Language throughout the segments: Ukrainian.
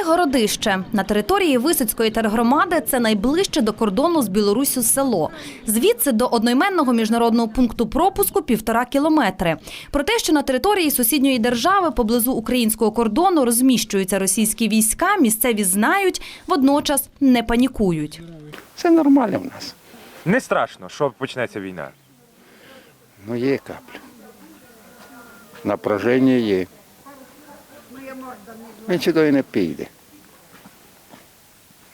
Це городище на території Висоцької тергромади. Це найближче до кордону з Білоруссю село. Звідси до одноіменного міжнародного пункту пропуску півтора кілометри. Про те, що на території сусідньої держави поблизу українського кордону розміщуються російські війська, місцеві знають, водночас не панікують. Це нормально в нас. Не страшно, що почнеться війна. Ну є капля. Напряження є. Він сюди не піде.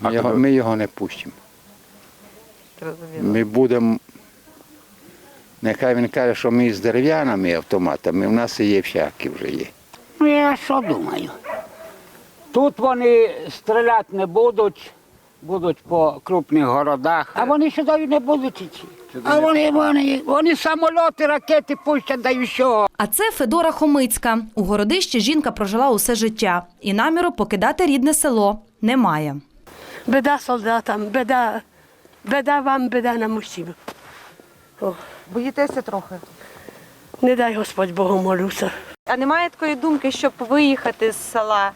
Ми його, ми його не пустимо. Ми будемо. Нехай він каже, що ми з дерев'яними автоматами, в нас і є всякі вже є. Ну, я що думаю? Тут вони стріляти не будуть, будуть по крупних городах, а вони сюди не будуть йти. А вони, вони, вони самольоти, ракети пустять, да і що. А це Федора Хомицька. У городищі жінка прожила усе життя і наміру покидати рідне село немає. Біда солдатам, біда, біда вам, біда нам усім. О, Боїтеся трохи. не дай Господь Богу молюся. А немає такої думки, щоб виїхати з села?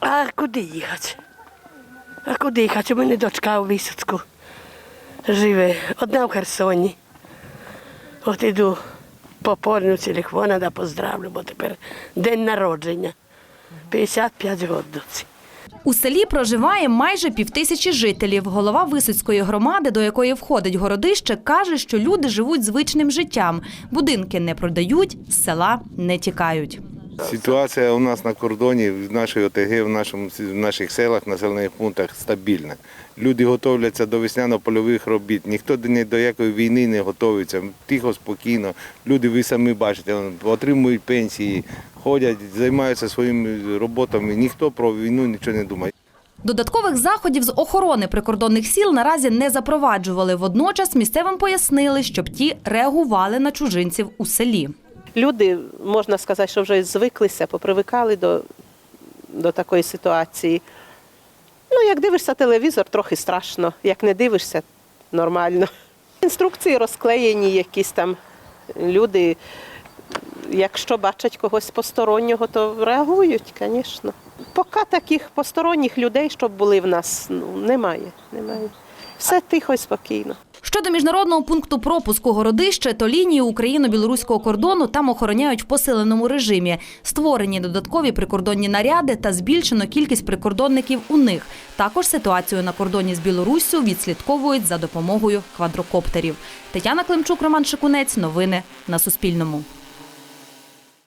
А куди їхати? А куди їхати? У мене дочка у Висоцьку живе, одна в Херсоні. От іду по телефона да поздравлю, бо тепер день народження. 55 років. У селі проживає майже півтисячі жителів. Голова Висоцької громади, до якої входить городище, каже, що люди живуть звичним життям. Будинки не продають, села не тікають. Ситуація у нас на кордоні, в нашій ОТГ, в, нашому, в наших селах, населених пунктах стабільна. Люди готовляться до весняно-польових робіт. Ніхто ні до якої війни не готується. Тихо, спокійно. Люди, ви самі бачите, отримують пенсії, ходять, займаються своїми роботами. Ніхто про війну нічого не думає. Додаткових заходів з охорони прикордонних сіл наразі не запроваджували. Водночас місцевим пояснили, щоб ті реагували на чужинців у селі. Люди, можна сказати, що вже звиклися, попривикали до, до такої ситуації. Ну, як дивишся телевізор, трохи страшно. Як не дивишся, нормально. Інструкції розклеєні, якісь там люди, якщо бачать когось постороннього, то реагують, звісно. Поки таких посторонніх людей, щоб були в нас, ну, немає. немає. Все тихо і спокійно. Щодо міжнародного пункту пропуску городище, то лінію україно-білоруського кордону там охороняють в посиленому режимі. Створені додаткові прикордонні наряди та збільшено кількість прикордонників у них. Також ситуацію на кордоні з Білоруссю відслідковують за допомогою квадрокоптерів. Тетяна Климчук, Роман Шикунець. Новини на Суспільному.